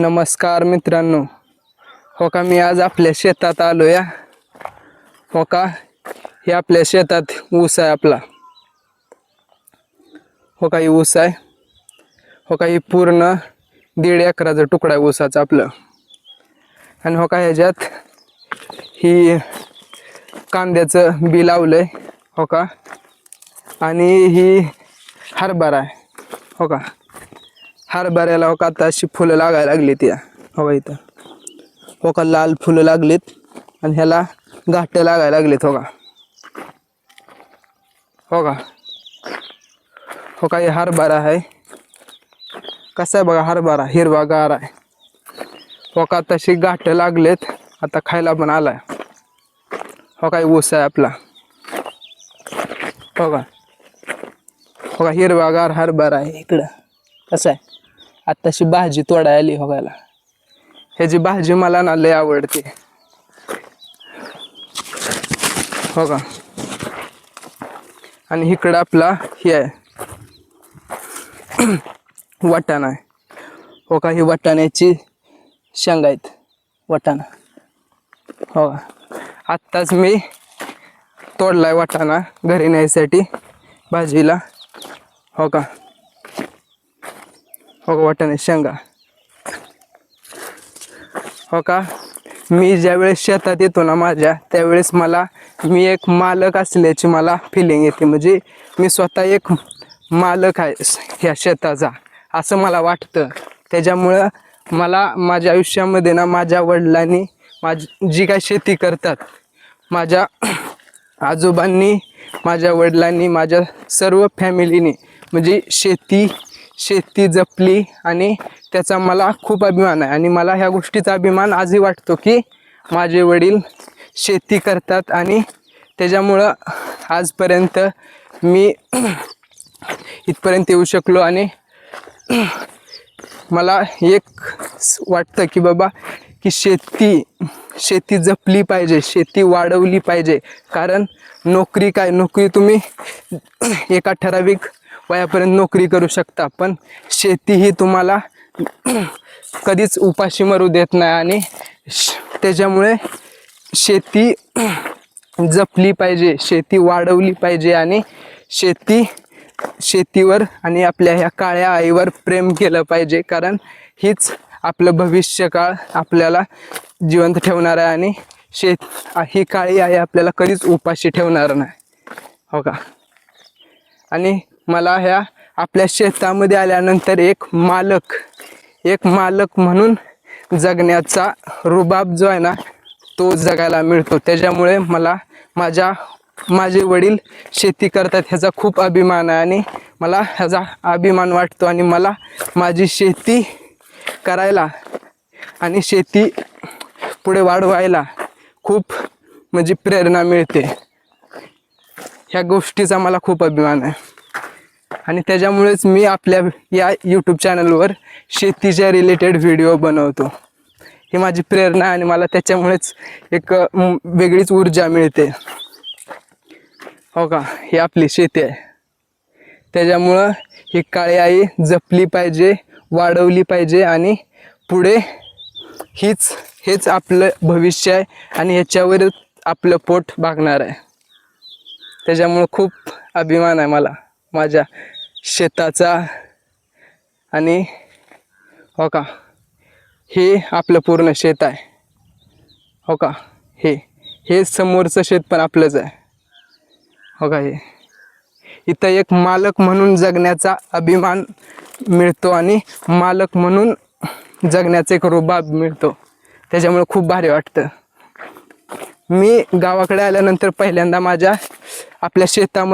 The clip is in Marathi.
नमस्कार मित्रांनो. हो का मी आज आपल्या शेतात आलो या हो का हे आपल्या शेतात ऊस आहे आपला. हो का ही ऊस आहे. हो का ही पूर्ण दीड एकराचा तुकडा आहे ऊसाचा आपलं. आणि हो का ह्याच्यात ही कांद्याचं बी लावलं आहे हो का. आणि ही हरभरा आहे हो का. हरभऱ्याला हो का आता अशी फुलं लागायला लागली त्या. हो इथं? हो का लाल फुलं लागलीत आणि ह्याला गाठं लागायला लागलीत हो का? हो का? हो का हे हरभरा आहे. कसं आहे बघा हरभरा? हिरवागार आहे. हो का तशी गाठं लागलेत आता खायला पण आलाय. हो काय ऊस आहे आपला. हो का? हो का हिरवागार हरभरा आहे इकडं. कसं आहे? आत्ताशी भाजी तोडायली हो बघायला ह्याची भाजी मला ना लय आवडते. हो का? आणि इकडं आपला हे आहे. वाटाणा आहे. हो का? ही वाटाण्याची शेंगा आहेत. वाटाणा. हो का? आत्ताच मी तोडलाय वाटाणा घरी न्यायसाठी भाजीला. हो का? हो का? शेंगा. हो का? मी ज्यावेळेस शेतात येतो ना माझ्या त्यावेळेस मला मी एक मालक असल्याची मला फिलिंग येते. म्हणजे मी स्वतः एक मालक आहे ह्या शेताचा असं मला वाटतं. त्याच्यामुळं मला माझ्या आयुष्यामध्ये ना माझ्या वडिलांनी माझी जी काय शेती करतात माझ्या आजोबांनी माझ्या वडिलांनी माझ्या सर्व फॅमिलीने म्हणजे शेती शेती जपली आणि त्याचा मला खूप अभिमान आहे. आणि मला ह्या गोष्टीचा अभिमान आजही वाटतो की माझे वडील शेती करतात आणि त्याच्यामुळं आजपर्यंत मी इथपर्यंत येऊ शकलो आणि मला एक वाटतं की बाबा की शेती शेती जपली पाहिजे शेती वाढवली पाहिजे. कारण नोकरी काय नोकरी तुम्ही एका ठराविक वयापर्यंत नोकरी करू शकता पण शेती ही तुम्हाला कधीच उपाशी मरू देत नाही आणि श- त्याच्यामुळे शेती जपली पाहिजे शेती वाढवली पाहिजे आणि शेती शेतीवर आणि आपल्या ह्या काळ्या आईवर प्रेम केलं पाहिजे कारण हीच आपलं भविष्यकाळ आपल्याला जिवंत ठेवणार आहे आणि शेत ही काळी आई आपल्याला कधीच उपाशी ठेवणार नाही. हो का? आणि मला ह्या आपल्या शेतामध्ये आल्यानंतर एक मालक एक मालक म्हणून जगण्याचा रुबाब जो आहे ना तो जगायला मिळतो. त्याच्यामुळे मला माझ्या माझे वडील शेती करतात ह्याचा खूप अभिमान आहे आणि मला ह्याचा अभिमान वाटतो आणि मला माझी शेती करायला आणि शेती पुढे वाढवायला खूप म्हणजे प्रेरणा मिळते. ह्या गोष्टीचा मला खूप अभिमान आहे. आणि त्याच्यामुळेच मी आपल्या या यूट्यूब चॅनलवर शेतीच्या रिलेटेड व्हिडिओ बनवतो. ही माझी प्रेरणा आणि मला त्याच्यामुळेच एक वेगळीच ऊर्जा मिळते. हो का? ही आपली शेती आहे. त्याच्यामुळं ही काळी आई जपली पाहिजे वाढवली पाहिजे आणि पुढे हीच हेच आपलं भविष्य आहे आणि ह्याच्यावरच आपलं पोट भागणार आहे. त्याच्यामुळं खूप अभिमान आहे मला. माझ्या शेताचा. आणि हो का हे आपलं पूर्ण शेत आहे. हो का हे हे समोरचं शेत पण आपलंच आहे. हो का हे. इथं एक मालक म्हणून जगण्याचा अभिमान मिळतो आणि मालक म्हणून जगण्याचा एक रुबाब मिळतो. त्याच्यामुळे खूप भारी वाटतं. मी गावाकडे आल्यानंतर पहिल्यांदा माझ्या आपल्या शेतामध्ये